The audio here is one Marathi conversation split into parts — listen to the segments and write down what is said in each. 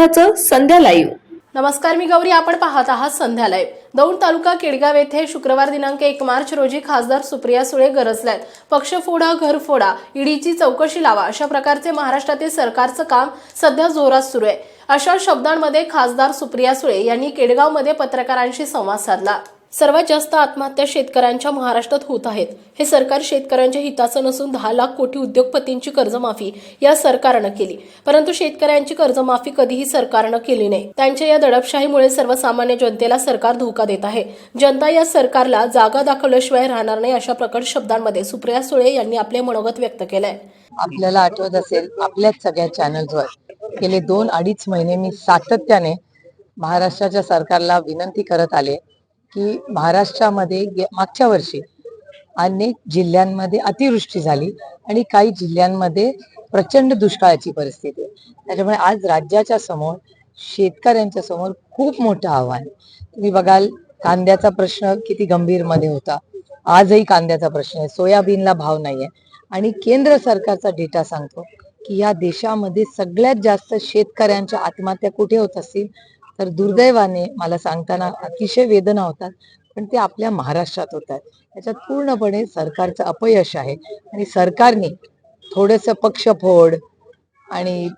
विरोधाचं संध्या लाईव्ह नमस्कार मी गौरी. आपण पाहत आहात संध्यालय दौंड तालुका केडगाव येथे शुक्रवार दिनांक एक मार्च रोजी खासदार सुप्रिया सुळे गरजल्यात. पक्ष फोडा घर फोडा ईडीची चौकशी लावा अशा प्रकारचे महाराष्ट्रातील सरकारचं काम सध्या जोरात सुरू आहे. अशा शब्दांमध्ये खासदार सुप्रिया सुळे यांनी केडगावमध्ये पत्रकारांशी संवाद साधला. सर्वात जास्त आत्महत्या शेतकऱ्यांच्या महाराष्ट्रात होत आहेत. हे सरकार शेतकऱ्यांच्या हिताचं नसून दहा लाख कोटी उद्योगपतींची कर्जमाफी या सरकारनं केली. परंतु शेतकऱ्यांची कर्जमाफी कधीही सरकारनं केली नाही. त्यांच्या या दडपशाहीमुळे सर्वसामान्य जनतेला सरकार धोका देत आहे. जनता या सरकारला जागा दाखवल्याशिवाय राहणार नाही अशा प्रकट शब्दांमध्ये सुप्रिया सुळे यांनी आपले मनोगत व्यक्त केलंय. आपल्याला आठवत असेल आपल्याच सगळ्या चॅनल्सवर गेले दोन अडीच महिने मी सातत्याने महाराष्ट्राच्या सरकारला विनंती करत आले. की महाराष्ट्रामध्ये मागच्या वर्षी अनेक जिल्ह्यांमध्ये अतिवृष्टी झाली आणि काही जिल्ह्यांमध्ये प्रचंड दुष्काळाची परिस्थिती. त्याच्यामुळे आज राज्याच्या समोर शेतकऱ्यांच्या समोर खूप मोठं आव्हान. आहे. तुम्ही बघाल कांद्याचा प्रश्न किती गंभीरमध्ये होता. आजही कांद्याचा प्रश्न आहे. सोयाबीनला भाव नाहीये. आणि केंद्र सरकारचा डेटा सांगतो की या देशामध्ये सगळ्यात जास्त शेतकऱ्यांच्या आत्महत्या कुठे होत असतील? तर दुर्दैवाने मला सांगताना अतिशय वेदना होतात पण ते आपल्या महाराष्ट्रात होत आहेत त्याच्यात पूर्णपणे सरकारचं अपयश आहे आणि सरकारने थोडस पक्षफोड आणि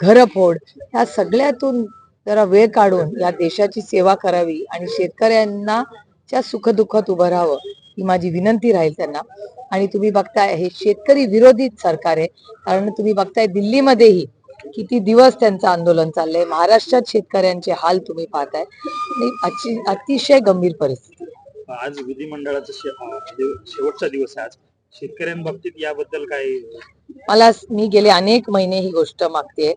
घरफोड ह्या सगळ्यातून जरा वेळ काढून या देशाची सेवा करावी आणि शेतकऱ्यांना च्या सुखदुःखात उभं राहावं ही माझी विनंती राहील त्यांना. आणि तुम्ही बघताय हे शेतकरी विरोधी सरकार आहे. कारण तुम्ही बघताय दिल्लीमध्येही किती दिवस त्यांचं आंदोलन चाललंय? महाराष्ट्रात शेतकऱ्यांचे हाल तुम्ही पाहताय. आणि अतिशय गंभीर परिस्थिती. आज विधिमंडळाचा शेवटचा दिवस आहे आज. शेतकऱ्यांबाबतीत याबद्दल काय? मला मी गेले अनेक महिने ही गोष्ट मागते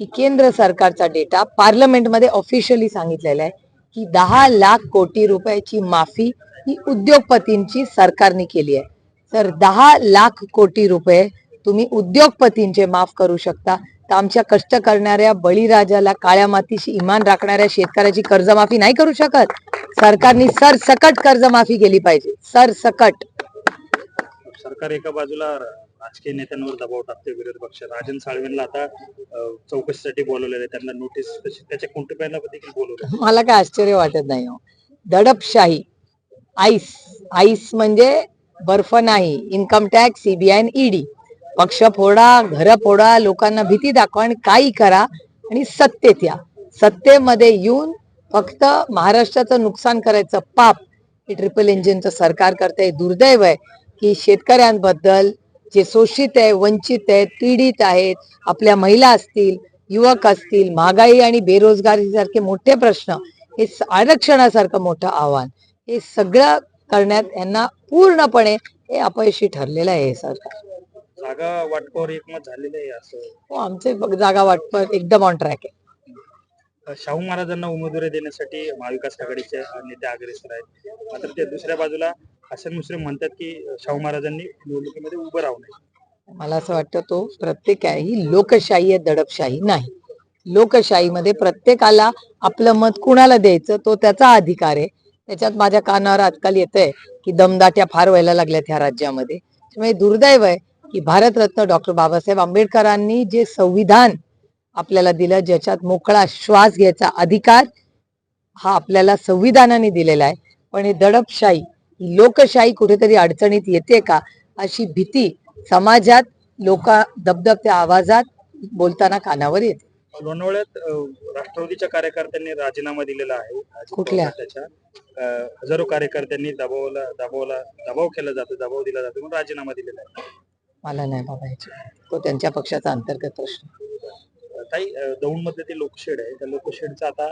की केंद्र सरकारचा डेटा पार्लमेंटमध्ये ऑफिशियली सांगितलेला आहे की दहा लाख कोटी रुपयाची माफी ही उद्योगपतींची सरकारने केली आहे. तर दहा लाख कोटी रुपये तुम्ही उद्योगपतींचे माफ करू शकता. तर आमच्या कष्ट करणाऱ्या बळीराजाला काळ्या मातीशी इमान राखणाऱ्या शेतकऱ्याची कर्जमाफी नाही करू शकत. सरकारने सरसकट कर्जमाफी केली पाहिजे. सरसकट. सरकार एका बाजूला राजकीय नेत्यांवर दबाव टाकते विरोधी पक्ष. राजन साळवेंना आता चौकशीसाठी बोलवलेलं आहे. त्यांना नोटीस त्याच्या कुंटुंबियांना देखील बोलवलं मला काय आश्चर्य वाटत नाही हो. दडपशाही. आईस. आईस म्हणजे बर्फ नाही. इन्कम टॅक्स सीबीआय ईडी पक्ष फोडा घर फोडा लोकांना भीती दाखवा आणि काही करा आणि सत्तेत या. सत्तेमध्ये येऊन फक्त महाराष्ट्राचं नुकसान करायचं पाप हे ट्रिपल इंजिनचं सरकार करते दुर्दैव आहे की शेतकऱ्यांबद्दल जे शोषित आहे वंचित आहेत पीडित आहेत आपल्या महिला असतील युवक असतील महागाई आणि बेरोजगारी सारखे मोठे प्रश्न हे आरक्षणासारखं मोठं आव्हान हे सगळं करण्यात यांना पूर्णपणे हे अपयशी ठरलेलं आहे हे सरकार. जागा वाटपावर एकमत झालेलं आहे असं? हो, आमचे बघ- जागा वाटप एकदम ऑन ट्रॅक आहे. शाहू महाराजांना उमेदवारी देण्यासाठी महाविकास आघाडीचे नेते अग्रेसर आहेत. मात्र ते दुसऱ्या बाजूला हसन मुश्रीफ म्हणतात की शाहू महाराजांनी निवडणुकीमध्ये उभं राहू नये. मला असं वाटतं तो प्रत्येक आहे ही लोकशाही आहे दडपशाही नाही. लोकशाहीमध्ये प्रत्येकाला आपलं मत कुणाला द्यायचं तो त्याचा अधिकार आहे. त्याच्यात माझ्या कानावर आजकाल येतंय की दमदाट्या फार व्हायला लागल्यात ह्या राज्यामध्ये. त्यामुळे दुर्दैव आहे की भारतरत्न डॉक्टर बाबासाहेब आंबेडकरांनी जे संविधान आपल्याला दिलं ज्याच्यात मोकळा श्वास घ्यायचा अधिकार हा आपल्याला संविधानाने दिलेला आहे. पण हे दडपशाही ही लोकशाही कुठेतरी अडचणीत येते का? अशी भीती समाजात लोक दबदबत्या आवाजात बोलताना कानावर येते. लोणावळ्यात राष्ट्रवादीच्या कार्यकर्त्यांनी राजीनामा दिलेला आहे. कुठल्या? हजारो कार्यकर्त्यांनी दबावला दबावला दबाव केला जातो दबाव दिला जातो म्हणून राजीनामा दिलेला आहे. मला नाही बघायचे. तो त्यांच्या पक्षाचा अंतर्गत प्रश्न. काही दौंडमध्ये ते लोकशेड आहे त्या लोकशेडचा आता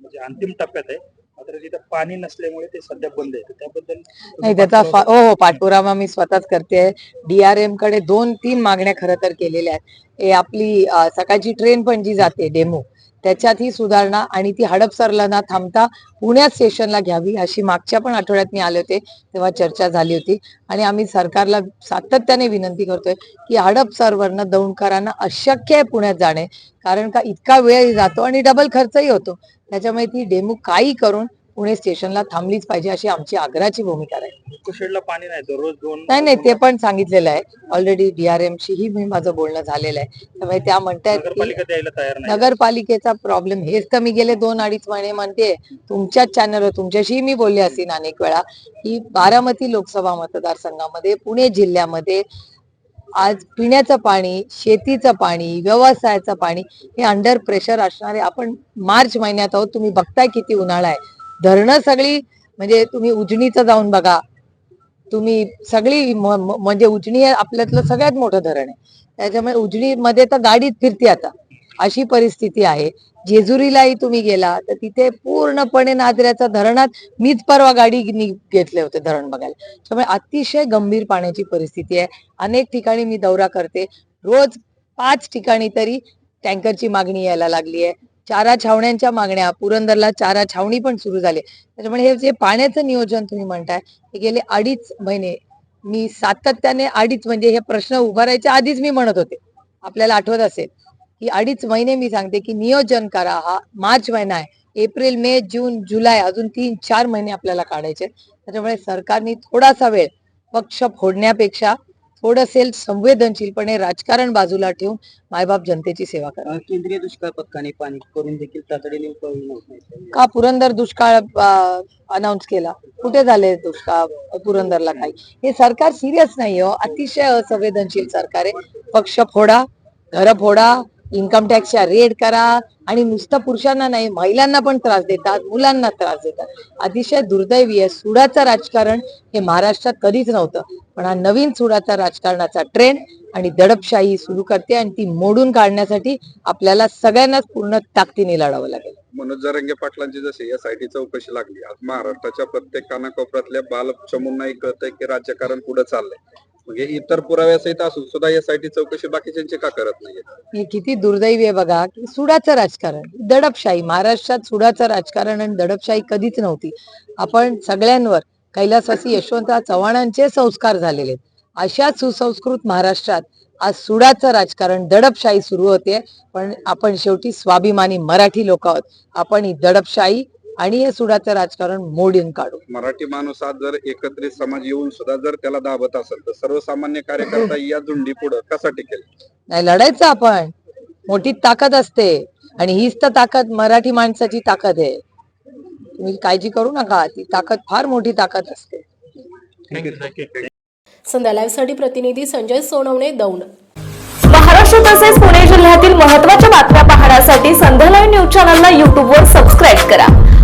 म्हणजे अंतिम टप्प्यात आहे. मात्र तिथं पाणी नसल्यामुळे ते सध्या बंद आहे. तर त्याबद्दल नाही त्याचा फा- हो हो पाठपुरावा मी स्वतःच करते डीआरएमकडे दोन तीन मागण्या खरं तर केलेल्या आहेत. आपली अं, सकाळची ट्रेन पण जी जाते डेमो त्याच्यात ही सुधारणा आणि ती हडपसरला ना थांबता पुण्यात सेशनला घ्यावी अशी मागच्या पण आठवड्यात मी आले होते तेव्हा चर्चा झाली होती. आणि आम्ही सरकारला सातत्याने विनंती करतोय की हडपसरवरनं दौंडकरांना अशक्य आहे पुण्यात जाणे कारण का इतका वेळ जातो आणि डबल खर्चही होतो. त्याच्यामुळे ती डेमो काही करून पुणे स्टेशनला थांबलीच पाहिजे अशी आमची आग्रहाची भूमिका कुशेडला पाणी नाही दोन नाही नाही ते पण सांगितलेलं आहे. ऑलरेडी डीआरएम शी मी माझं बोलणं झालेलं आहे. त्यामुळे त्या म्हणतायत की नगरपालिका द्यायला तयार नाही. नगरपालिकेचा प्रॉब्लेम हेच तर मी गेले दोन अडीच महिने म्हणते. तुमच्याच चॅनलवर तुमच्याशी मी बोलले असेल अनेक वेळा की बारामती लोकसभा मतदारसंघामध्ये पुणे जिल्ह्यामध्ये आज पिण्याचं पाणी शेतीचं पाणी व्यवसायाचं पाणी हे अंडर प्रेशर असणारे आपण मार्च महिन्यात आहोत. तुम्ही बघताय किती उन्हाळा आहे. धरणं सगळी म्हणजे तुम्ही उजनीचं जाऊन बघा. तुम्ही सगळी म्हणजे उजनी आपल्यातलं सगळ्यात मोठं धरण आहे. त्याच्यामुळे उजनीमध्ये तर गाडीत फिरते आता. अशी परिस्थिती आहे. जेजुरीलाही तुम्ही गेला तर तिथे पूर्णपणे नाजऱ्याच्या धरणात मीच परवा गाडी घेतले होते धरण बघायला. त्यामुळे अतिशय गंभीर पाण्याची परिस्थिती आहे. अनेक ठिकाणी मी दौरा करते. रोज पाच ठिकाणी तरी टँकरची मागणी यायला लागली आहे. चारा छावण्यांच्या मागण्या पुरंदरला चारा छावणी पण सुरू झाली. त्याच्यामुळे हे जे पाण्याचं नियोजन तुम्ही म्हणताय हे गेले अडीच महिने. मी सातत्याने अडीच म्हणजे हे प्रश्न उभारायच्या आधीच मी म्हणत होते. आपल्याला आठवत असेल की अडीच महिने मी सांगते की नियोजन करा हा मार्च महिना आहे. एप्रिल मे जून जुलै अजून तीन चार महिने आपल्याला काढायचे त्याच्यामुळे सरकारने थोडासा वेळ पक्ष फोडण्यापेक्षा थोडंसे संवेदनशीलपणे राजकारण बाजूला ठेवून मायबाप जनतेची सेवा करा. केंद्रीय दुष्काळ पथकाने पाणी करून देखील तातडीने. का पुरंदर दुष्काळ अनाऊन्स केला? कुठे झाले दुष्काळ पुरंदरला काही? हे सरकार सिरियस नाही हो. अतिशय असंवेदनशील सरकार आहे. पक्ष फोडा घर फोडा इन्कम टॅक्सच्या रेड करा आणि नुसतं पुरुषांना नाही महिलांना पण त्रास देतात मुलांना त्रास देतात. अतिशय दुर्दैवी आहे सुडाचं राजकारण हे महाराष्ट्रात कधीच नव्हतं. पण हा नवीन सुडाचा राजकारणाचा ट्रेंड आणि दडपशाही सुरू करते आणि ती मोडून काढण्यासाठी आपल्याला सगळ्यांनाच पूर्ण ताकदीने लढावं लागेल. मनोज जरंगे पाटलांची जशी एसआयटी चौकशी लागली आज महाराष्ट्राच्या प्रत्येक कानाकोपऱ्यातल्या बाल चमूंनाही कळतंय की राजकारण पुढे चाललंय. म्हणजे इतर पुराव्यासहित असून सुद्धा यासाठी चौकशी बाकीच्यांची का करत नाहीये? हे किती दुर्दैवी आहे बघा की सुडाचं राजकारण दडपशाही महाराष्ट्रात सुडाचं राजकारण आणि दडपशाही कधीच नव्हती. आपण सगळ्यांवर कैलासवासी यशवंतराव चव्हाणांचे संस्कार झालेले अशा सुसंस्कृत महाराष्ट्रात आज सुडाचं राजकारण दडपशाही सुरू होते. पण आपण शेवटी स्वाभिमानी मराठी लोक आहोत. आपण ही दडपशाही आणि हे सुडाचं राजकारण मोडून काढू मराठी माणूस आज जर एकत्रित समाज येऊन सुद्धा जर त्याला दाबत असेल तर सर्वसामान्य कार्यकर्ता या झुंडी पुढे कसा टिकेल नाही लढायचं आपण. मोठी ताकद असते. आणि हीच तर ताकद मराठी माणसाची ताकद आहे. तुम्ही काळजी करू नका. ती ताकद फार मोठी ताकद असते. संध्या लाईव्हसाठी प्रतिनिधी संजय सोनवणे दौंड. महाराष्ट्र तसेच पुणे जिल्ह्यातील महत्त्वाच्या बातम्या पाहण्यासाठी संध्या लाईव्ह न्यूज चॅनलला यूट्यूबवर सबस्क्राईब करा.